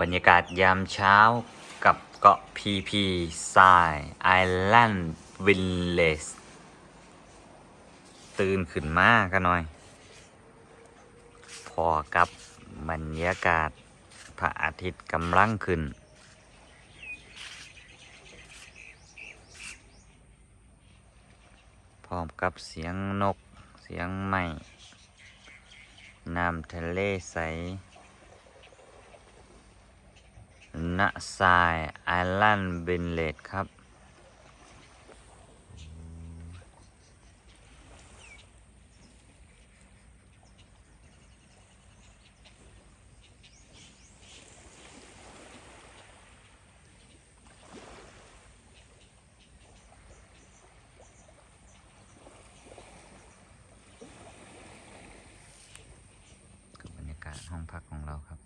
บรรยากาศยามเช้ากับเกาะพีพีทรายไอแลนด์วิลเลจตื่นขึ้นมากันหน่อย พอกับบรรยากาศพระอาทิตย์กำลังขึ้น พร้อมกับเสียงนก เสียงไม้น้ำทะเลใส ณทรายไอแลนด์บินเลดครับกับ บรรยากาศห้องพักของเราครับ